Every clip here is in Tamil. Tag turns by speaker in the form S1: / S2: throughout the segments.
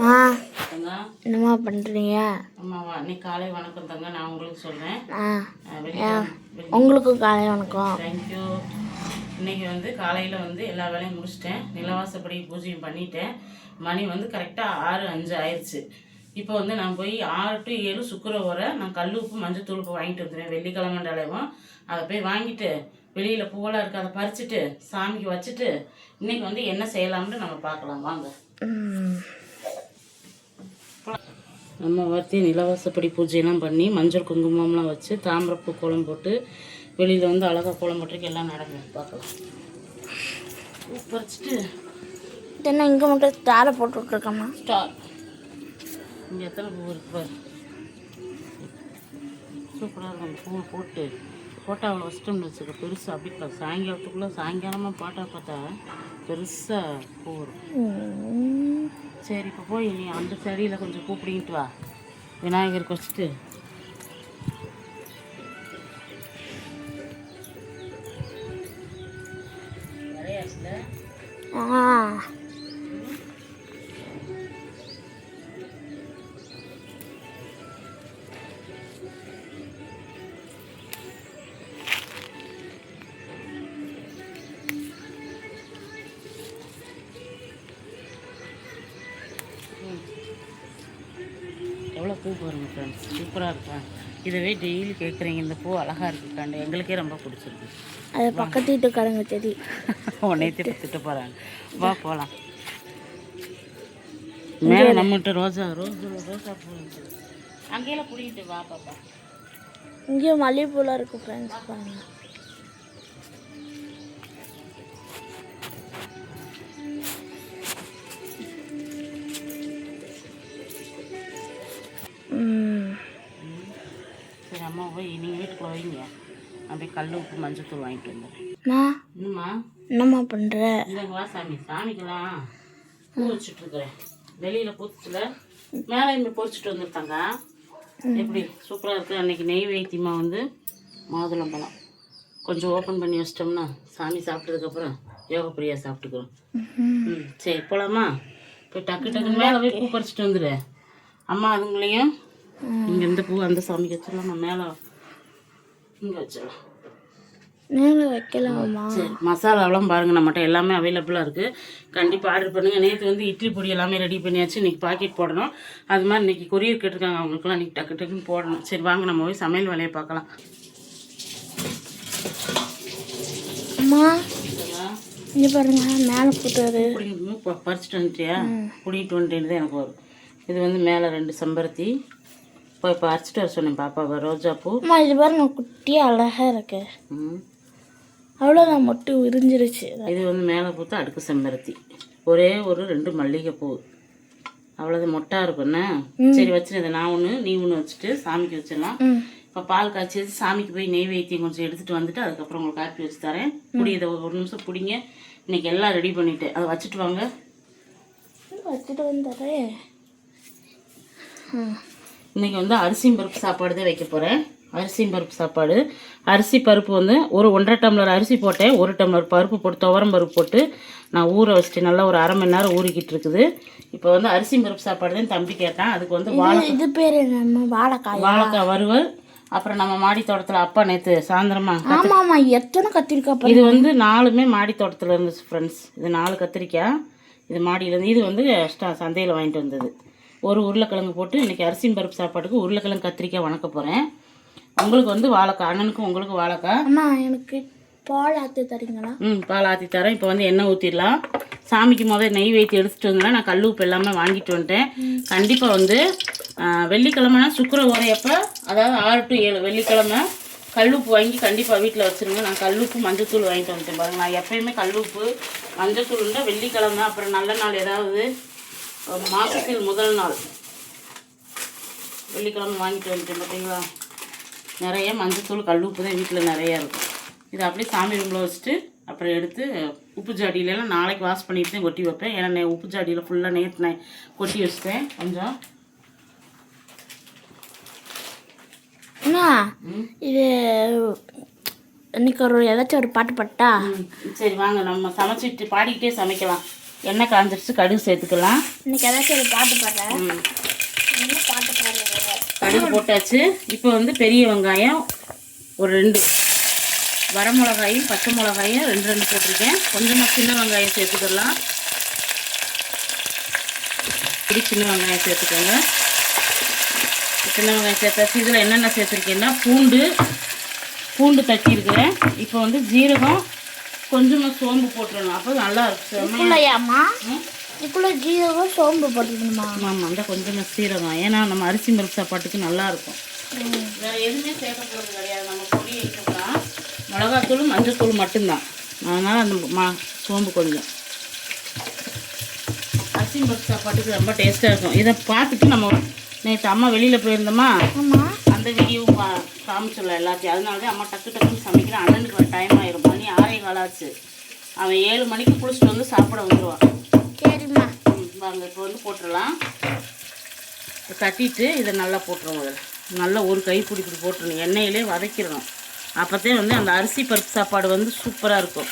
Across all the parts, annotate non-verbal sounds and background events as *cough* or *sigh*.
S1: தங்க
S2: என்னம்மா பண்ணுறீங்க
S1: அம்மாவா இன்னைக்கு காலை வணக்கம் தங்க நான் உங்களுக்கு சொல்கிறேன்
S2: உங்களுக்கும் காலை வணக்கம்.
S1: தேங்க்யூ இன்னைக்கு வந்து காலையில் வந்து எல்லா வேலையும் முடிச்சிட்டேன். நிலவாசப்படி பூஜையும் பண்ணிட்டேன். மணி வந்து கரெக்டாக ஆறு அஞ்சு ஆயிடுச்சு. இப்போ வந்து நான் போய் ஆறு டு ஏழு சுக்கர வர நான் கல் உப்பு மஞ்சள் தூள் உப்பு வாங்கிட்டு வந்துடுவேன் வெள்ளிக்கிழமண்டாலேயும் அதை போய் வாங்கிட்டு வெளியில் பூவெல்லாம் இருக்கு அதை பறிச்சுட்டு சாமிக்கு வச்சுட்டு இன்னைக்கு வந்து என்ன செய்யலாம்னு நம்ம பார்க்கலாம். வாங்க.
S2: ம்.
S1: நம்ம வார்த்தி நிலவாசப்படி பூஜையெல்லாம் பண்ணி மஞ்சள் குங்குமம்லாம் வச்சு தாமிரப்பூ கோலம் போட்டு வெளியில் வந்து அழகாக கோலம் போட்டுருக்கு எல்லாம் நடக்கும் பார்க்கலாம். பூ பறிச்சுட்டு
S2: என்ன இங்கே மட்டும் தாரை போட்டு விட்ருக்கம்மா
S1: ஸ்டார் இங்கே எத்தனை பூ இருக்கு பாரு. சூப்பராக இருக்கும் பூவை போட்டு ஃபோட்டோவில் வச்சுட்டோம்னு வச்சுக்க பெருசாக அப்படி சாயங்காலத்துக்குள்ளே சாயங்காலமாக பாட்டா பார்த்தா பெருசாக பூ வரும். சரி இப்போ போய் நீ அந்த செடியில் கொஞ்சம் பூ வா. விநாயகருக்கு வச்சுட்டு நிறைய
S2: ஆ.
S1: ஃப்ரெண்ட்ஸ் சூப்பராக இருக்கும் இதுவே டெய்லி கேட்குறீங்க இந்த பூ அழகாக இருக்குக்காண்டு. எங்களுக்கே ரொம்ப பிடிச்சிருக்கு.
S2: அது பக்கத்து வீட்டுக்காரங்க செடி. *laughs*
S1: உன்னை திட்டு போகிறாங்க வா போகலாம் மேலே நம்மகிட்ட ரோஜா ரோஸ் ரோசா பூ அங்கேயெல்லாம் பிடிக்கிட்டு வா பாப்பா.
S2: இங்கேயும் மல்லிகைப்பூலாம் இருக்குது ஃப்ரெண்ட்ஸ் பாருங்க.
S1: போய் நீங்கள் வீட்டுக்குள்ள வைங்க. நான் போய் கல் உப்பு மஞ்சள் தூள் வாங்கிட்டு வந்துடுறேன்.
S2: அம்மா
S1: என்னம்மா?
S2: என்னம்மா பண்ணுற
S1: இந்தாங்க வா சாமி. சாமிக்கெல்லாம் பூ வச்சுட்டு இருக்கிறேன். வெளியில் பூத்துல மேலே இங்கே பொறிச்சிட்டு வந்துருக்காங்க எப்படி? சூப்பராக இருக்குது அன்னைக்கு நெய் வைத்தியமா வந்து மாதுளம்பழம் கொஞ்சம் ஓப்பன் பண்ணி வச்சிட்டோம்னா சாமி சாப்பிட்டதுக்கப்புறம் யோக பிரியா சாப்பிட்டுக்கிறோம். ம் சரி போகலாமா போய் டக்கு டக்குன்னு மேலே போய் பூ பறிச்சிட்டு வந்துடு. அம்மா அதுங்களையும் இங்கே இந்த பூ அந்த சாமிக்கு வச்சிடலாமா. மேலே இங்கே வச்சிடலாம்.
S2: நீங்களும் வைக்கலாமா?
S1: சரி மசாலாவெல்லாம் பாருங்கள் நம்மகிட்ட எல்லாமே அவைலபிளாக இருக்குது கண்டிப்பாக ஆர்டர் பண்ணுங்கள் நேற்று வந்து இட்லி பொடி எல்லாமே ரெடி பண்ணியாச்சு. இன்றைக்கி பாக்கெட் போடணும். அது மாதிரி இன்றைக்கி கொரியர் கேட்டிருக்காங்க. அவங்களுக்குலாம் இன்றைக்கி டக்கு டக்குன்னு போடணும். சரி வாங்க நம்ம போய் சமையல் வேலையை பார்க்கலாம்.
S2: அம்மா இங்கே பாருங்க. மேலே போட்டுறது
S1: பறிச்சுட்டு வந்துட்டியா? பிடிக்கிட்டு வந்துட்டேன்னு தான் எனக்கு வரும். இது வந்து மேலே ரெண்டு செம்பருத்தி. போய் பறிச்சுட்டு வர சொன்னேன் பாப்பாவை ரோஜாப்பூ
S2: அம்மா இது பாருங்க குட்டியாக அழகாக இருக்கு.
S1: ம்.
S2: அவ்வளோதான் மொட்டு விரிஞ்சிருச்சு.
S1: இது வந்து மேலே பூத்த அடுக்கு செம்பருத்தி. ஒரே ஒரு ரெண்டு மல்லிகைப்பூ அவ்வளோதான் மொட்டாக இருக்கும்ண்ணே சரி வச்சிருந்தேன் நான் ஒன்று நீ ஒன்று வச்சுட்டு சாமிக்கு வச்சிடலாம். இப்போ பால் காய்ச்சி வச்சு சாமிக்கு போய் நெய் வைத்தியம் கொஞ்சம் எடுத்துகிட்டு வந்துட்டு அதுக்கப்புறம் உங்களுக்கு காப்பி வச்சு தரேன். புடி இதை ஒரு நிமிஷம் பிடிங்க. இன்னைக்கு எல்லாம் ரெடி பண்ணிட்டேன் அதை வச்சுட்டு வாங்க.
S2: வச்சுட்டு வந்துடுறேன் ம்.
S1: இன்னைக்கு வந்து அரிசியும் பருப்பு சாப்பாடு தான் வைக்க போகிறேன் அரிசியும் பருப்பு சாப்பாடு. அரிசி பருப்பு வந்து ஒரு ஒன்றரை டம்ளர் அரிசி போட்டேன். ஒரு டம்ளர் பருப்பு போட்டு துவரம் பருப்பு போட்டு நான் ஊற வச்சுட்டு நல்லா ஒரு அரை மணி நேரம் ஊறிக்கிட்டு இருக்குது. இப்போ வந்து அரிசி பருப்பு சாப்பாடு தான் தம்பி கேட்டான். அதுக்கு வந்து வாழை
S2: இது பேர் வாழைக்காய்?
S1: வாழைக்காய் வறுவல். அப்புறம் நம்ம மாடி தோட்டத்தில் அப்பா நேற்று சாயந்தரமா
S2: ஆமாம் ஆமாம் எத்தனை கத்திரிக்காய்
S1: இது வந்து நாலுமே மாடி தோட்டத்தில் இருந்துச்சு ஃப்ரெண்ட்ஸ் இது நாலு கத்திரிக்காய். இது மாடியிலேருந்து இது வந்து சந்தையில் வாங்கிட்டு வந்தது. ஒரு உருளைக்கிழங்கு போட்டு இன்றைக்கி அரிசி பருப்பு சாப்பாட்டுக்கு உருளைக்கிழங்கு கத்திரிக்காய் வணக்க போகிறேன் உங்களுக்கு வந்து வாழைக்காய் அண்ணனுக்கும் உங்களுக்கு வாழைக்காய்.
S2: அம்மா எனக்கு பால் ஆற்றி தரீங்களா?
S1: ம் பால் ஆற்றி தரேன். இப்போ வந்து எண்ணெய் ஊற்றிடலாம் சாமிக்கு முதல் நெய் வைத்து எடுத்துகிட்டு வந்தேன் நான் கல் உப்பு எல்லாமே வாங்கிட்டு வந்துட்டேன். கண்டிப்பாக வந்து வெள்ளிக்கிழமைனா சுக்கர உரையப்போ அதாவது ஆறு டு ஏழு வெள்ளிக்கிழமை கல்லுப்பு வாங்கி கண்டிப்பாக வீட்டில் வச்சுருங்க. நான் கல்லுப்பு மஞ்சத்தூள் வாங்கிட்டு வந்துட்டேன் பாருங்க. நான் எப்பயுமே கல்லுப்பு மஞ்சத்தூள்னா வெள்ளிக்கிழமை அப்புறம் நல்ல நாள் ஏதாவது மாதத்தில் முதல் நாள். வெள்ளிக்கிழமை வாங்கிட்டு வந்துட்டேன் பார்த்தீங்களா நிறைய மஞ்சத்தூள் கல்லுப்பு தான் வீட்டில் நிறையா இருக்கும். இதை அப்படியே சாமி ரூமில் வச்சுட்டு அப்புறம் எடுத்து உப்பு ஜாடியிலலாம் நாளைக்கு வாஷ் பண்ணிட்டு தான் கொட்டி வைப்பேன். ஏன்னா நே உப்பு ஜாடியில் ஃபுல்லாக நேற்று நான் கொட்டி வச்சுட்டேன். கொஞ்சம்.
S2: இது இன்னைக்கு ஒரு ஏதாச்சும் ஒரு பாட்டு பாட்டா?
S1: சரி வாங்க. நம்ம சமைச்சிட்டு பாடிக்கிட்டே சமைக்கலாம். எண்ணெய் காஞ்சிருச்சு கடுகு சேர்த்துக்கலாம்.
S2: இன்னைக்கு ஏதாச்சும் ஒரு பாட்டு பாடுறேன்
S1: கடுகு போட்டாச்சு. இப்போ வந்து பெரிய வெங்காயம் ஒரு ரெண்டு. வரமிளகாயும் பச்சை மிளகாயும் ரெண்டு ரெண்டு போட்டிருக்கேன். கொஞ்சமாக சின்ன வெங்காயம் சேர்த்துக்கலாம். இப்படி சின்ன வெங்காயம் சேர்த்துக்கோங்க. சின்ன வெங்காயம் சேர்த்தாச்சு. இதில் என்னென்ன சேர்த்துருக்கேன்னா பூண்டு பூண்டு தட்டி இருக்கிறேன் இப்போ வந்து ஜீரகம் கொஞ்சமாக சோம்பு போட்டுறணும். அப்போ நல்லா இருக்கும்.
S2: இதுக்குள்ள ஜீரகம் சோம்பு போட்டுக்கணுமா?
S1: ஆமாம் அந்த கொஞ்சமாக சீரகம். ஏன்னா நம்ம அரிசி பருப்பு சாப்பாட்டுக்கு நல்லா இருக்கும். வேற எதுவுமே சேர்க்க போகிறது கிடையாது. நம்ம பொடி ஐட்டம்னா மிளகாத்தூள் மஞ்சத்தூள் மட்டும்தான். அதனால் அந்த மா சோம்பு கொஞ்சம். அரிசி பருப்பு சாப்பாட்டுக்கு ரொம்ப டேஸ்ட்டாக இருக்கும். இதை பார்த்துட்டு நம்ம நேற்று அம்மா வெளியில் போயிருந்தோமா? அந்த வீடியோவும் காமிச்சிடலாம் எல்லாத்தையும். அதனால தான் அம்மா டக்கு டக்குன்னு சமைக்கிறேன். அண்ணனுக்கு வர டைம் ஆயிரும். ஆறே காலாச்சு. அவன் ஏழு மணிக்கு குளிச்சுட்டு வந்து சாப்பிட வந்துடுவான்
S2: சரிம்மா.
S1: வாங்க இப்போ வந்து போட்டுடலாம். தட்டிட்டு இதை நல்லா போட்டுருவோம் முதல்ல. நல்லா ஒரு கைப்பிடி இப்படி போட்டுருணும் எண்ணெயிலே வதக்கிடணும். அப்போத்தே வந்து அந்த அரிசி பருப்பு சாப்பாடு வந்து சூப்பராக இருக்கும்.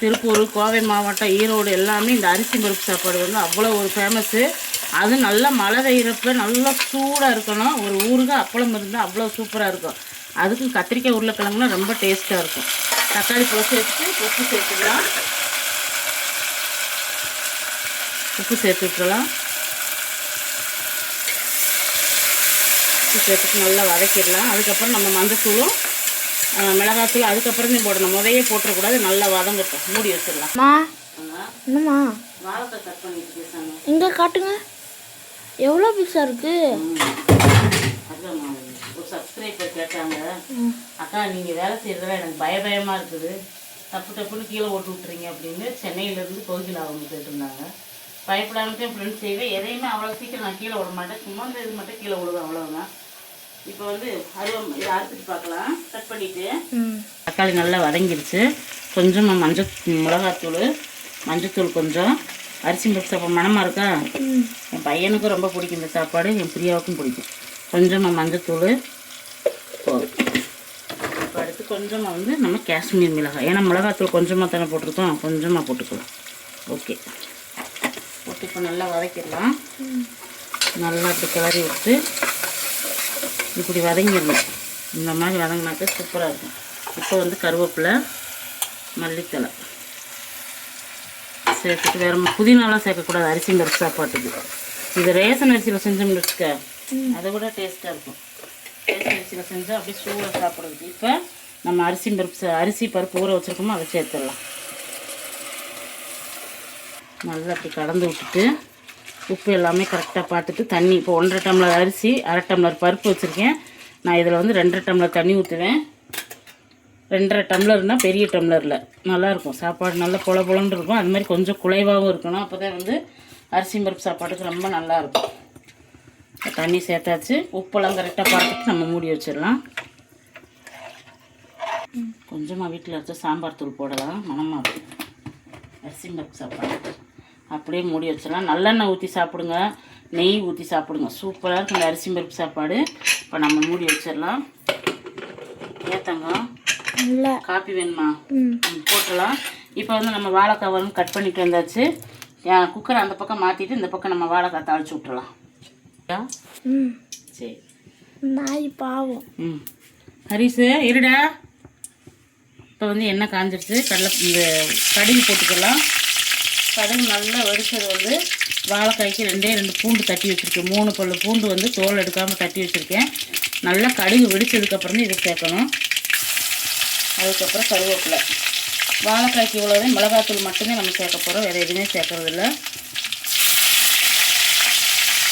S1: திருப்பூர் கோவை மாவட்டம் ஈரோடு எல்லாமே இந்த அரிசி பருப்பு சாப்பாடு வந்து அவ்வளோ ஒரு ஃபேமஸ்ஸு அது நல்லா மழை பெய்கிறப்ப நல்லா சூடாக இருக்கணும். ஒரு ஊறுகாய் அப்பளம் இருந்தால் அவ்வளோ சூப்பராக இருக்கும். அதுக்கும் கத்திரிக்காய் உருளைக்கிழங்குனா ரொம்ப டேஸ்ட்டாக இருக்கும். தக்காளி பழம் சேர்த்துட்டு உப்பு சேர்த்துக்கலாம். உப்பு சேர்த்து உப்பு சேர்த்துட்டு நல்லா வதக்கிடலாம். அதுக்கப்புறம் நம்ம மஞ்சத்தூளும் மிளகாத்தூள் அதுக்கப்புறம் தான் போடணும். முதையே போட்டுறக்கூடாது. நல்லா வதங்கட்டும். மூடி வச்சிடலாம்.
S2: என்னம்மா?
S1: வாழைக்காய் கட் பண்ணிட்டு பேசாங்க
S2: இங்க காட்டுங்க. எவ்வளோ பீஸா இருக்கு?
S1: அதுதான் ஒரு சப்ஸ்கிரைபர் கேட்டாங்க. அக்கா நீங்கள் வேலை செய்கிறதுல எனக்கு பய பயமாக இருக்குது. தப்பு தப்புன்னு கீழே ஓட்டு விட்டுறீங்க அப்படின்னு சென்னையிலேருந்து கோகிலா அவங்க கேட்டிருந்தாங்க. பயப்படாமத்தே ஃப்ரெண்ட்ஸ் செய்வேன் எதையுமே அவ்வளோ சீக்கிரம் நான் கீழே விட மாட்டேன். சும்மா இந்த இது மட்டும் கீழே விடுவேன் அவ்வளோதான் இப்போ வந்து அருவம் இதை அறுத்துட்டு பார்க்கலாம். கட் பண்ணிவிட்டு தக்காளி நல்லா வதங்கிருச்சு. கொஞ்சமாக மஞ்சள் மிளகாத்தூள் மஞ்சத்தூள் கொஞ்சம். அரிசி பருப்பு சாப்பாடு மணமாக இருக்கா? என் பையனுக்கும் ரொம்ப பிடிக்கும் இந்த சாப்பாடு. என் பிரியாவுக்கும் பிடிக்கும். கொஞ்சமாக மஞ்சத்தூள் போதும் இப்போ அடுத்து கொஞ்சமாக வந்து நம்ம காஷ்மீர் மிளகாய். ஏன்னா மிளகாத்தூள் கொஞ்சமாக தானே போட்டிருக்கோம். கொஞ்சமாக போட்டுக்கலாம். ஓகே. போட்டு இப்போ நல்லா வதக்கிடலாம். நல்லா அப்படி கிளறி விட்டு இப்படி வதங்கிடணும். இந்த மாதிரி வதங்கினாக்க சூப்பராக இருக்கும். இப்போ வந்து கருவேப்பிலை மல்லித்தலை சேர்த்துட்டு வேற புதினாலாம் சேர்க்கக்கூடாது. அரிசி பருப்பு சாப்பாட்டுக்கு. இது ரேஷன் அரிசியில் செஞ்சோம்னு வச்சுக்க அதை விட டேஸ்ட்டாக இருக்கும். அரிசியில் செஞ்சால் அப்படியே சூடாக சாப்பிட்றதுக்கு இப்போ நம்ம அரிசி பருப்பு சே- அரிசி பருப்பு ஊற வச்சுருக்கோமோ அதை சேர்த்துடலாம். நல்லா அப்படி கலந்து விட்டுட்டு உப்பு எல்லாமே கரெக்டாக பார்த்துட்டு தண்ணி இப்போ ஒன்றரை டம்ளர் அரிசி அரை டம்ளர் பருப்பு வச்சுருக்கேன். நான் இதில் வந்து ரெண்டரை டம்ளர் தண்ணி ஊற்றுவேன் ரெண்டரை டம்ளர்னால் பெரிய டம்ளரில். நல்லாயிருக்கும் சாப்பாடு நல்லா பொல பொலன்னு இருக்கும். அது மாதிரி கொஞ்சம் குலைவாகவும் இருக்கணும். அப்போ தான் வந்து அரிசி பருப்பு சாப்பாட்டுக்கு ரொம்ப நல்லாயிருக்கும் தண்ணி சேர்த்தாச்சு. உப்பெல்லாம் கரெக்டாக பார்த்துட்டு நம்ம மூடி வச்சிடலாம். கொஞ்சமாக வீட்டில் வச்ச சாம்பார் தூள் போடலாம். மணமாக இருக்கும் அரிசி பருப்பு சாப்பாடு. அப்படியே மூடி வச்சிடலாம். நல்லெண்ணெய் ஊற்றி சாப்பிடுங்க. நெய் ஊற்றி சாப்பிடுங்க. சூப்பராக இருக்கும் இந்த அரிசி பருப்பு சாப்பாடு. இப்போ நம்ம மூடி வச்சிடலாம். ஏத்தங்க
S2: இல்லை.
S1: காப்பி வேணுமா?
S2: ம்.
S1: ம், போட்டுடலாம். இப்போ வந்து நம்ம வாழைக்காய் வந்து கட் பண்ணிட்டு வந்தாச்சு. குக்கரை அந்த பக்கம் மாற்றிட்டு இந்த பக்கம் நம்ம வாழைக்காய் தாளிச்சு விட்டுறலாம் ஆ?
S2: ம்
S1: சரி.
S2: நாய் பாவம்.
S1: ம். ஹரிசு இருடா. இப்போ வந்து எண்ணெய் காஞ்சிருச்சு. கடலை இந்த கடுகு போட்டுக்கலாம். கடுகு நல்லா வெடிச்சது வந்து வாழைக்காய்க்கு ரெண்டே ரெண்டு பூண்டு தட்டி வச்சுருக்கேன். மூணு பல்லு பூண்டு வந்து தோல் எடுக்காமல் தட்டி வச்சுருக்கேன். நல்லா கடுகு வெடிச்சதுக்கப்புறம் தான் இதை சேர்க்கணும். அதுக்கப்புறம் கருவேப்பிலை. வாழைக்காய்க்கு இவ்வளோதான் மிளகாத்தூள் மட்டுமே நம்ம சேர்க்க போகிறோம் வேறு எதுவுமே சேர்க்கறதில்ல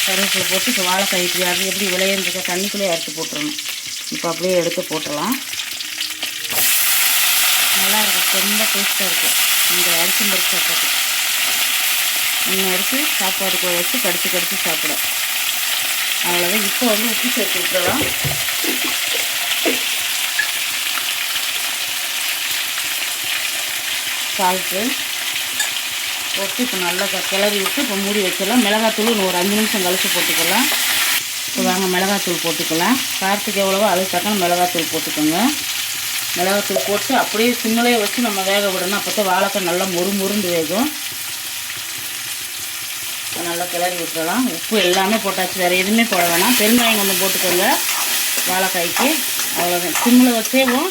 S1: கருவேப்பிலை போட்டு இப்போ வாழைக்காய் இப்படி அது எப்படி விளையன்றத தண்ணிக்குள்ளேயே அறுத்து போட்டுடணும் இப்போ அப்படியே எடுத்து போட்டுடலாம். நல்லா இருக்கும். ரொம்ப டேஸ்ட்டாக இருக்கும். இந்த அரிசி பருப்பு சாப்பாடு இன்னும் அரிசி சாப்பாடு கூட வச்சு கடிச்சு கடிச்சு சாப்பிட. அவ்வளோதான் இப்போ வந்து உப்பு சேர்த்து விட்டுறலாம். சால்ட்டு போட்டு இப்போ நல்லா க- கிளறி விட்டு இப்போ மூடி வச்சிடலாம். மிளகாத்தூள் இன்னும் ஒரு அஞ்சு நிமிஷம் கழித்து போட்டுக்கலாம். இப்போ வாங்க மிளகாத்தூள் போட்டுக்கலாம். காரத்துக்கு எவ்வளவோ அதுக்கு தக்கன மிளகாத்தூள் போட்டுக்கோங்க. மிளகாத்தூள் போட்டு அப்படியே சிம்மிலே வச்சு நம்ம வேக விடணும். அப்போ தான் வாழைக்காய் நல்லா மொறு மொறுண்டு வேகும். நல்லா கிளறி விட்டுறலாம் உப்பு எல்லாமே போட்டாச்சு. வேறு எதுவுமே போட வேணாம். பெருங்காயம் கொஞ்சம் போட்டுக்கோங்க வாழைக்காய்க்கு. அவ்வளோதான் சிம்மில் வச்சேவும்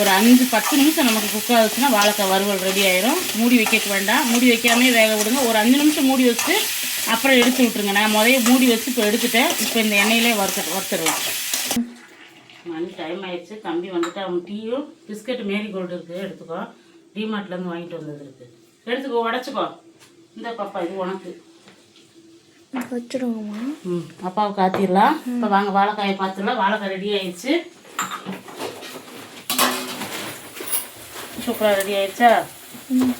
S1: ஒரு அஞ்சு பத்து நிமிஷம் நமக்கு குக் ஆகுச்சுன்னா வாழைக்காய் வறுவல் ரெடி ஆயிரும். மூடி வைக்க வேண்டாம். மூடி வைக்காமே வேக விடுங்க. ஒரு அஞ்சு நிமிஷம் மூடி வச்சு அப்புறம் எடுத்து விட்ருங்க நான் முதல்ல மூடி வச்சு இப்போ எடுத்துட்டேன். இப்போ இந்த எண்ணெயிலே வறுத்து வறுத்துடலாம். மணி டைம் ஆயிடுச்சு. தம்பி வந்துட்டு அவன் டீயும் பிஸ்கட் மேரி கோல்டு இருக்குது எடுத்துக்கோ. டிமார்ட்லேருந்து வாங்கிட்டு வந்தது இருக்குது எடுத்துக்கோ உடச்சிக்கோ. இந்த பாப்பா இது உனக்கு.
S2: வச்சுருவோம்மா
S1: ம் அப்பாவுக்கு ஆத்திடலாம் இப்போ வாங்க வாழைக்காயை பார்த்துடலாம். வாழைக்காய் ரெடி ஆயிடுச்சு. சூப்பராக ரெடி ஆயிடுச்சா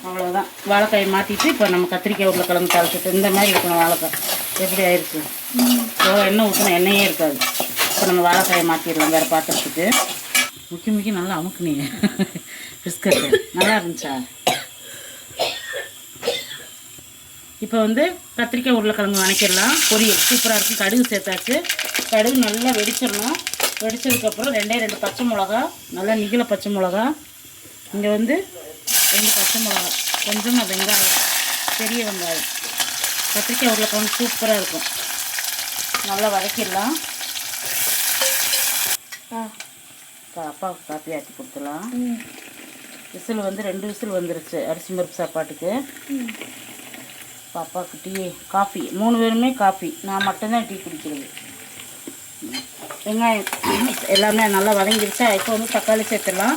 S1: அவ்வளோதான் வாழைக்காயை மாற்றிட்டு இப்போ நம்ம கத்திரிக்காய் உருளைக்கிழங்கு தாளிச்சிட்டு இந்த மாதிரி இருக்கணும் வாழைக்காய். எப்படி ஆயிடுச்சு? எண்ணெய் ஊற்றினா எண்ணெயே இருக்காது. இப்போ நம்ம வாழைக்காயை மாற்றிடலாம் வேறு பாத்திரத்துக்கு. முக்கி முக்கி நல்லா அமுக்குனீங்க. பிஸ்கட்டு நல்லா இருந்துச்சா? இப்போ வந்து கத்திரிக்காய் உருளைக்கிழங்கு வணக்கிடலாம். பொரியல். சூப்பராக இருக்கும் கடுகு சேர்த்தாச்சு. கடுகு நல்லா வெடிச்சிடணும். வெடிச்சதுக்கப்புறம் ரெண்டே ரெண்டு பச்சை மிளகா நல்லா நிகழ பச்சை மிளகா இங்கே வந்து ரெண்டு பச்சை மிளகா கொஞ்சமாக வெங்காயம் பெரிய வெங்காயம். கத்திரிக்காய் உருளைக்கிழங்கு சூப்பராக இருக்கும். நல்லா வதக்கிடலாம். அப்பாவுக்கு காப்பி ஆக்கி கொடுத்துடலாம். விசில் வந்து ரெண்டு விசில் வந்துருச்சு அரிசி பருப்பு சாப்பாட்டுக்கு. பாப்பாவுக்கு டீ காஃபி மூணு பேருமே காஃபி நான் மட்டும்தான் டீ குடிக்கிறது. வெங்காயம் *clears throat* எல்லாமே நல்லா வதங்கிருச்சா. இப்போ வந்து தக்காளி சேர்த்துடலாம்.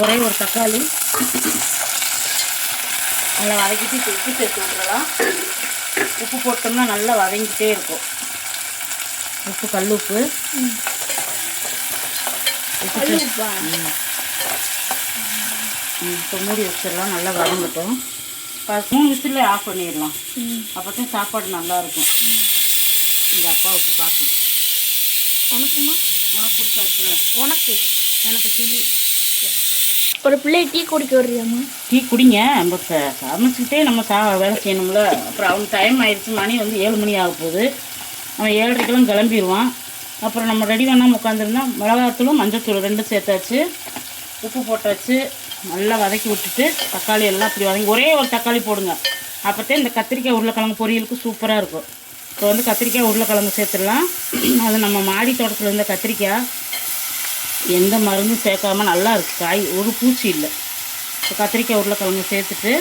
S1: ஒரே ஒரு தக்காளி. நல்லா வதக்கிட்டு உப்பு சேர்த்து விட்டுறலாம். உப்பு போட்டோம்னா நல்லா வதங்கிட்டே இருக்கும். உப்பு கல் உப்பு. இப்போ மூடி வச்சிடலாம். நல்லா வதங்கட்டும். மூணு விசில் ஆஃப் பண்ணிடலாம். அப்போ தான் சாப்பாடு நல்லா இருக்கும். இந்த அப்பாவுக்கு காப்பி
S2: உனக்குமா?
S1: உனக்கு கொடுத்தாச்சுல
S2: உனக்கு.
S1: எனக்கு டீ.
S2: ஒரு பிள்ளை டீ குடிக்க வர்றியாம்மா
S1: டீ குடிங்க. நம்ம ச- சமைச்சிக்கிட்டே நம்ம சா வேலை செய்யணும்ல. அப்புறம் அவனுக்கு டைம் ஆயிடுச்சு. மணி வந்து ஏழு மணி ஆக போகுது. அவன் ஏழரைக்கெல்லாம் கிளம்பிடுவான் அப்புறம் நம்ம ரெடி பண்ணாமல் உட்காந்துருந்தா மிளகாத்தூளும் மஞ்சத்தூள் ரெண்டும் சேர்த்தாச்சு. உப்பு போட்டாச்சு. நல்லா வதக்கி விட்டுட்டு தக்காளி எல்லாம் அப்படி வதங்கி ஒரே ஒரு தக்காளி போடுங்க. அப்போத்தே இந்த கத்திரிக்காய் உருளைக்கிழங்கு பொரியலுக்கு சூப்பராக இருக்கும். இப்போ வந்து கத்திரிக்காய் உருளைக்கிழங்கு சேர்த்துடலாம். அது நம்ம மாடி தோட்டத்தில் இருந்த கத்திரிக்காய் எந்த மருந்தும் சேர்க்காம நல்லா இருக்கு. காய் ஒரு பூச்சி இல்லை. இப்போ கத்திரிக்காய் உருளைக்கிழங்கு சேர்த்துட்டு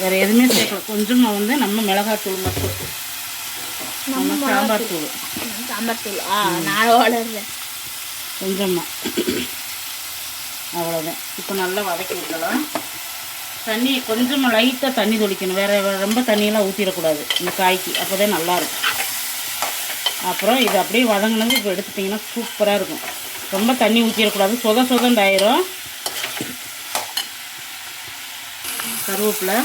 S1: வேறு எதுவுமே சேர்க்கல. கொஞ்சமாக வந்து நம்ம மிளகாத்தூள் மட்டும். நம்ம சாம்பார் தூள்.
S2: சாம்பார் தூள். ஆ நான்
S1: கொஞ்சமாக அவ்வளோதான் இப்போ நல்லா வதக்கி விடலாம் தண்ணி கொஞ்சமாக லைட்டாக தண்ணி தொளிக்கணும். வேறு ரொம்ப தண்ணியெல்லாம் ஊற்றிடக்கூடாது இந்த காய்க்கு. அப்போ தான் நல்லாயிருக்கும். அப்புறம் இது அப்படியே வதங்கினது இப்போ எடுத்துட்டிங்கன்னா சூப்பராக இருக்கும். ரொம்ப தண்ணி ஊற்றிடக்கூடாது சொத சொதண்டாயிரும் கருவேப்பிலை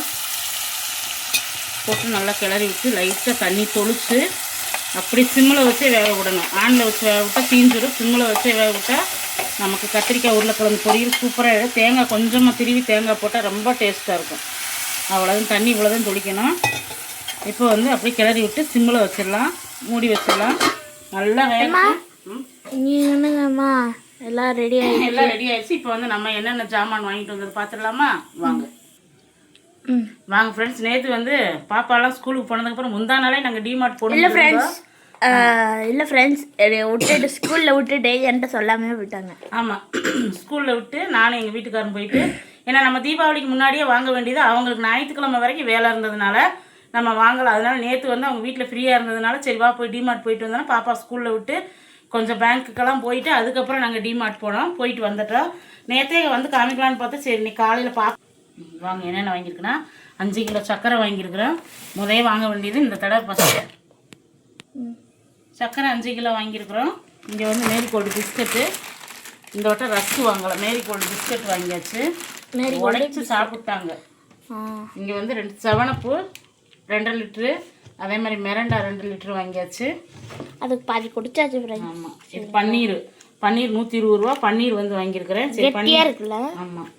S1: போட்டு நல்லா கிளறி விட்டு லைட்டாக தண்ணி தொளித்து அப்படி சிம்மில் வச்சே வேக விடணும். ஆனில் வச்சு வேக விட்டால் தீஞ்சிடும் சிம்மில் வச்சே வேக விட்டால் நமக்கு கத்திரிக்காய் உருளைக்கிழங்கு பொரியல் சூப்பராக தேங்காய் கொஞ்சமாக திருவி தேங்காய் போட்டால் ரொம்ப டேஸ்ட்டாக இருக்கும். அவ்வளோதான் தண்ணி இவ்வளோதான் தொளிக்கணும். இப்போ வந்து அப்படியே கிளறி விட்டு சிம்மில் வச்சிடலாம். மூடி வச்சிடலாம். நல்லா வேக ம்.
S2: நீ என்னங்கம்மா? எல்லாம் ரெடி ஆகி *laughs*
S1: எல்லாம் ரெடி ஆயிடுச்சு. இப்போ வந்து நம்ம என்னென்ன ஜாமான் வாங்கிட்டு வந்தது பார்த்துடலாமா? வாங்க. வாங்க ஃப்ரெண்ட்ஸ் நேற்று வந்து பாப்பாலாம் ஸ்கூலுக்கு போனதுக்கப்புறம் முந்தா நாளே நாங்கள் டிமார்ட் போனோம்
S2: இல்லை ஃப்ரெண்ட்ஸ் இல்லை ஃப்ரெண்ட்ஸ் விட்டுட்டு ஸ்கூலில் விட்டுட்டு என்கிட்ட சொல்லாமே விட்டாங்க
S1: ஆமாம் ஸ்கூலில் விட்டு நானும் எங்கள் வீட்டுக்காரன் போயிட்டு ஏன்னா நம்ம தீபாவளிக்கு முன்னாடியே வாங்க வேண்டியது அவங்களுக்கு ஞாயிற்றுக்கிழமை வரைக்கும் வேலை இருந்ததுனால நம்ம வாங்கலாம் அதனால நேற்று வந்து அவங்க வீட்டில் ஃப்ரீயாக இருந்ததுனால சரி வா போய் டிமார்ட் போயிட்டு வந்தோன்னா பாப்பா ஸ்கூலில் விட்டு கொஞ்சம் பேங்க்குக்கெல்லாம் போயிட்டு அதுக்கப்புறம் நாங்கள் டிமார்ட் போனோம். போயிட்டு வந்துட்டோம். நேற்றே வந்து காமிக்கலான்னு பார்த்தா சரி இன்னைக்கு காலையில் பா வாங்க என்னென்ன வாங்கியிருக்குன்னா அஞ்சு கிலோ சர்க்கரை வாங்கியிருக்கிறேன் முதல்ல வாங்க வேண்டியது இந்த தடவை பசங்க சர்க்கரை அஞ்சு கிலோ வாங்கியிருக்கிறோம். இங்கே வந்து மேரிகோல்டு பிஸ்கட்டு இந்த வட்டம் ரஸ்க்கு வாங்கலாம் மேரிகோல்டு பிஸ்கட் வாங்கியாச்சு. உடைச்சு சாப்பிட்டாங்க. இங்கே வந்து ரெண்டு செவனப்பு ரெண்டரை லிட்ரு அதே மாதிரி மிரண்டா ரெண்டு லிட்ரு வாங்கியாச்சு.
S2: அதுக்கு பாதி குடிச்சாச்சு
S1: ஆமாம் இது பன்னீர். பன்னீர் நூற்றி இருபது ரூபா. பன்னீர் வந்து வாங்கியிருக்கிறேன். சரி பன்னீர்.
S2: இருக்குல்ல?
S1: ஆமாம்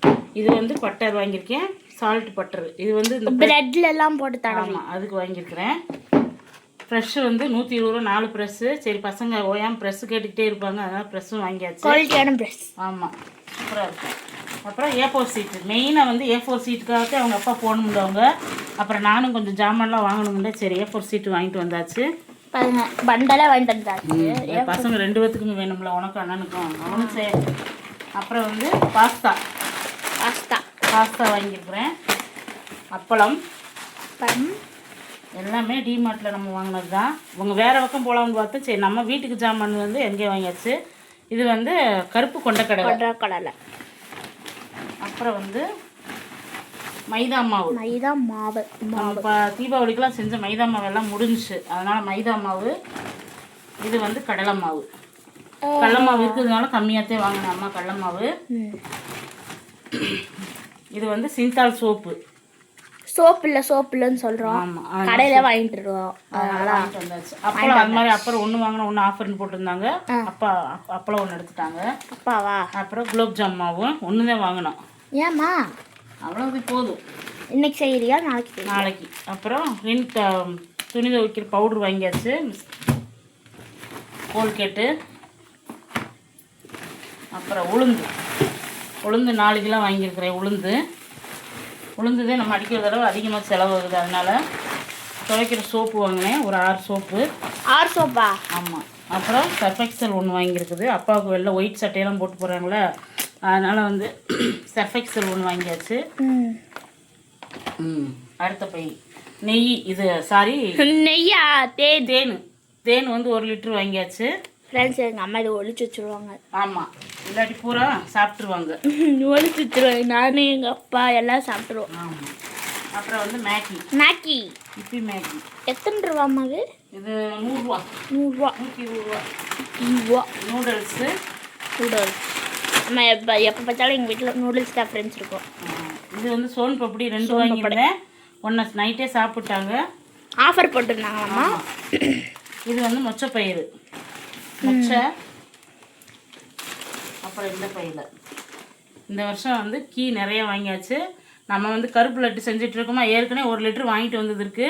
S1: இது வந்து பட்டர் வாங்கியிருக்கேன். சால்ட் பட்டர் இது வந்து இந்த
S2: பிரெட்ல எல்லாம் போட்டு
S1: ஆமாம் அதுக்கு வாங்கியிருக்கிறேன். ப்ரெஷ்ஷு வந்து நூற்றி இருபது ரூபா நாலு ப்ரெஸ்ஸு சரி பசங்க ஓயாமல் ப்ரெஸ்ஸு கேட்டுக்கிட்டே இருப்பாங்க. அதனால் ப்ரெஸ்ஸும் வாங்கியாச்சு.
S2: குவாலிட்டியான ப்ரெஷ்
S1: ஆமாம் சூப்பராக இருக்கும் அப்புறம் ஏ ஃபோர் சீட்டு மெயினாக வந்து ஏ ஃபோர் சீட்டுக்காக அவங்க அப்பா போகணும்ன்றவங்க அப்புறம் நானும் கொஞ்சம் ஜாமான்லாம் வாங்கணும்ல சரி ஏ ஃபோர் சீட்டு வாங்கிட்டு வந்தாச்சு.
S2: பண்டலாக வாங்கிட்டு வந்தாச்சு.
S1: பசங்க ரெண்டு பேத்துக்குமே வேணும்ல உனக்கும் அண்ணனுக்கும். அவனும் சரி. அப்புறம் வந்து பாஸ்தா.
S2: பாஸ்தா.
S1: பாஸ்தா வாங்கியிருக்கிறேன். அப்பளம்.
S2: பம்.
S1: எல்லாமே டிமார்ட்டில் நம்ம வாங்கினது தான் இவங்க வேறு பக்கம் போகலாம்னு பார்த்து சரி நம்ம வீட்டுக்கு ஜாமான் வந்து எங்கேயே வாங்கியாச்சு. இது வந்து கருப்பு கொண்டக்கடலை
S2: கொடை கடலை.
S1: அப்புறம் வந்து மைதா மாவு.
S2: மைதா மாவு.
S1: நம்ம தீபாவளிக்கெலாம் செஞ்ச மைதா மாவு எல்லாம் முடிஞ்சுச்சு. அதனால் மைதா மாவு இது வந்து கடலை மாவு. கடலை மாவு இருக்கிறதுனால கம்மியாகத்தே வாங்கினேன் அம்மா கடலை மாவு. இது வந்து சிந்தால் சோப்பு.
S2: சோப்பு இல்லை சோப்பு இல்லைன்னு சொல்கிறோம் கடையில் வாங்கிட்டு இருக்கோம்
S1: அதனால அப்பளம் அது மாதிரி அப்புறம் ஒன்று வாங்கினா ஒன்று ஆஃபர்னு போட்டிருந்தாங்க. அப்பா அப்~ அப்பளம் ஒன்று எடுத்துட்டாங்க.
S2: அப்பாவா?
S1: அப்புறம் குலோப் ஜாம் மாவும் ஒன்று தான் வாங்கினோம்.
S2: ஏம்மா?
S1: அவ்வளோது போதும்.
S2: இன்னைக்கு செய்யறியா? நாளைக்கு?
S1: நாளைக்கு. அப்புறம் ரின் துணி துவைக்கிற பவுடர் வாங்கியாச்சு. கோல்கேட்டு. அப்புறம் உளுந்து. உளுந்து நாலு கிலோ வாங்கியிருக்கிறேன் உளுந்து. உளுந்து தான் நம்ம அடிக்கிற தடவை அதிகமாக செலவாகுது. அதனால் துவைக்கிற சோப்பு வாங்கினேன். ஒரு ஆறு சோப்பு.
S2: ஆறு சோப்பா?
S1: ஆமாம் அப்புறம் சர்ஃபெக்சல் ஒன்று வாங்கியிருக்குது. அப்பாவுக்கு வெளில ஒயிட் சட்டையெல்லாம் போட்டு போகிறாங்களே அதனால் வந்து *clears throat* சர்ஃபெக்சல் ஒன்று வாங்கியாச்சு.
S2: ம்.
S1: அடுத்த பை. நெய் இது சாரி
S2: நெய்யா? தேன்.
S1: தேன். தேன் வந்து ஒரு லிட்டர் வாங்கியாச்சு.
S2: ஃப்ரெண்ட்ஸ் எங்கள் அம்மா இதை ஒழிச்சு வச்சுருவாங்க.
S1: ஆமாம் இல்லாட்டி பூரா சாப்பிட்ருவாங்க
S2: ஒழிச்சு வச்சுருவாங்க. நானே எங்கள் அப்பா எல்லாம் சாப்பிட்ருவோம்
S1: ஆமாம் அப்புறம் வந்து மேகி.
S2: மேக்கி
S1: இப்பி மேகி.
S2: எத்தனை ரூபாம்மா அது
S1: இது? நூறுரூவா.
S2: நூறுரூவா.
S1: நூற்றி இருபது ரூபா.
S2: நூறுரூவா.
S1: நூடுல்ஸு.
S2: நூடுல்ஸ். நம்ம எப்போ எப்போ பார்த்தாலும் எங்கள் வீட்டில் நூடுல்ஸ் தான் ஃப்ரெண்ட்ஸ் இருக்கும்.
S1: இது வந்து சோன் பப்படி ரெண்டு வாங்கியிருந்தேன் ஒன்றை நைட்டே சாப்பிட்டாங்க.
S2: ஆஃபர் போட்டிருந்தாங்களாம்மா?
S1: இது வந்து மொச்சப்பயிறு. மொச்சை. அப்புறம் இந்த பயிர் இந்த வருஷம் வந்து கீ நிறைய வாங்கியாச்சு. நம்ம வந்து கருப்பு லட்டு செஞ்சுட்டு இருக்கோமா? ஏற்கனவே ஒரு லிட்டர் வாங்கிட்டு வந்தது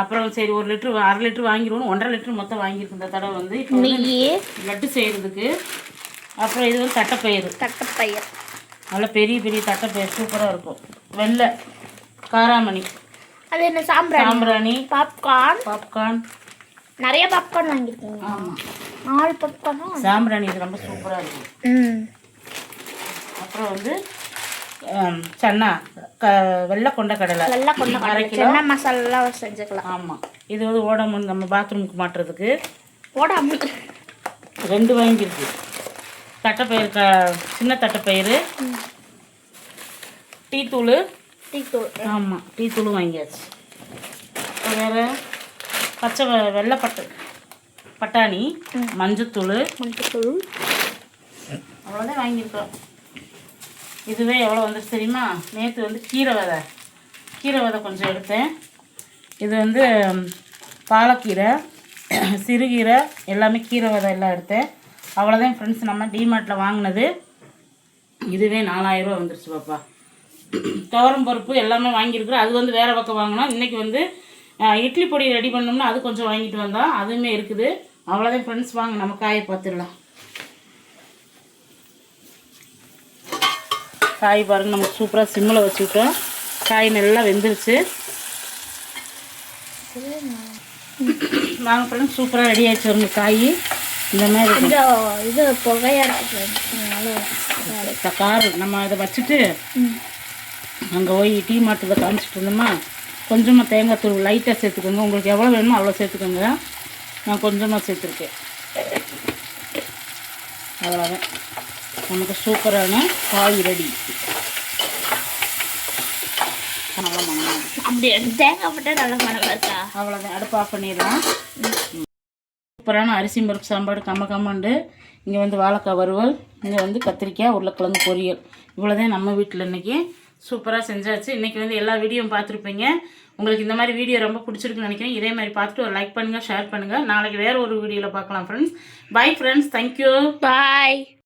S1: அப்புறம் சரி ஒரு லிட்டர் அரை லிட்டர் வாங்கிடுவோம் ஒன்றரை லிட்டர் மொத்தம் வாங்கியிருக்கு இந்த தடவை வந்து. இப்போ லட்டு செய்கிறதுக்கு அப்புறம் இது வந்து தட்டைப்பயிறு.
S2: தட்டைப்பயிர்
S1: நல்ல பெரிய பெரிய தட்டைப்பயிறு. சூப்பராக இருக்கும். வெள்ளை காராமணி.
S2: அது என்ன சாம்பிராணி?
S1: சாம்பிராணி.
S2: பாப்கார்ன்?
S1: பாப்கார்ன்.
S2: நிறைய பாப்கார்ன் வாங்கியிருக்கீங்க.
S1: ஆமாம்
S2: நாலு பாப்கார்னும்
S1: சாம்பிராணி இது ரொம்ப சூப்பராக இருக்கும்
S2: ம்.
S1: அப்புறம் வந்து சன்னா க வெள்ளை கொண்ட கடலை.
S2: நல்லா கொண்டு
S1: கிலோ.
S2: சென்னை மசாலாலாம் செஞ்சுக்கலாம்.
S1: ஆமாம் இது வந்து ஓடமன் நம்ம பாத்ரூமுக்கு மாட்டுறதுக்கு.
S2: போடாம
S1: ரெண்டு வாங்கியிருக்கு. தட்டைப்பயிறு க சின்ன தட்டைப்பயிறு. டீ தூள்
S2: டீ தூள்
S1: ஆமாம் டீ தூளும் வாங்கியாச்சு வேறு? பச்சை வெள்ளை பட்டு பட்டாணி மஞ்சத்தூள்.
S2: மஞ்சத்தூள்.
S1: அவ்வளோதான் வாங்கியிருக்கோம். இதுவே எவ்வளோ வந்துச்சு தெரியுமா? நேற்று வந்து கீரை விதை கீரை விதை கொஞ்சம் எடுத்தேன். இது வந்து பாலக்கீரை *clears throat* சிறுகீரை எல்லாமே கீரை விதை எல்லாம் எடுத்தேன். அவ்வளோதான் ஃப்ரெண்ட்ஸ் நம்ம டிமார்ட்டில் வாங்கினது. இதுவே நாலாயிரரூவா வந்துருச்சு பாப்பா. *clears throat* துவரம் பருப்பு எல்லாமே வாங்கியிருக்கிறோம். அது வந்து வேறு பக்கம் வாங்கினோம். இன்றைக்கி வந்து இட்லி பொடி ரெடி பண்ணோம்னா அது கொஞ்சம் வாங்கிட்டு வந்தோம் அதுவுமே இருக்குது. அவ்வளோதான் ஃப்ரெண்ட்ஸ் வாங்க நம்ம காயை பார்த்துடலாம். காய் பாருங்க நமக்கு சூப்பராக சிம்மில் வச்சுக்கிட்டோம். காய் நல்லா வெந்துருச்சு. வாங்க ஃப்ரெண்ட்ஸ் சூப்பராக ரெடி ஆயிடுச்சு வருங்க காய். இந்த மாதிரி
S2: கொஞ்சம் இது புகையா இருக்கு அதனால
S1: இந்த கார் நம்ம அதை வச்சுட்டு. அங்கே போய் டீ மாட்டில் காமிச்சிட்டு இருந்தோமா? கொஞ்சமாக தேங்காய் தூள் லைட்டாக சேர்த்துக்கோங்க. உங்களுக்கு எவ்வளோ வேணுமோ அவ்வளோ சேர்த்துக்கோங்க. நான் கொஞ்சமாக சேர்த்துருக்கேன். அவ்வளோதான் நமக்கு சூப்பரான காய் ரெடி நல்லா.
S2: அப்படி தேங்காய் போட்டால் நல்ல இருக்கா
S1: அவ்வளோதான் அடுப்பு ஆஃப் பண்ணிடலாம். சூப்பரான அரிசி பருப்பு சாம்பார் கம்ம கம்மண்டு. இங்கே வந்து வாழைக்காய் வறுவல். இங்கே வந்து கத்திரிக்காய் உருளைக்கிழங்கு பொரியல். இவ்வளோதான் நம்ம வீட்டில் இன்றைக்கி சூப்பராக செஞ்சாச்சு. இன்றைக்கி வந்து எல்லா வீடியோவும் பார்த்துருப்பீங்க. உங்களுக்கு இந்த மாதிரி வீடியோ ரொம்ப பிடிச்சிருக்குன்னு நினைக்கிறேன். இதே மாதிரி பார்த்துட்டு ஒரு லைக் பண்ணுங்கள் ஷேர் பண்ணுங்கள் நாளைக்கு வேறு ஒரு வீடியோவில் பார்க்கலாம் friends bye friends thank you
S2: bye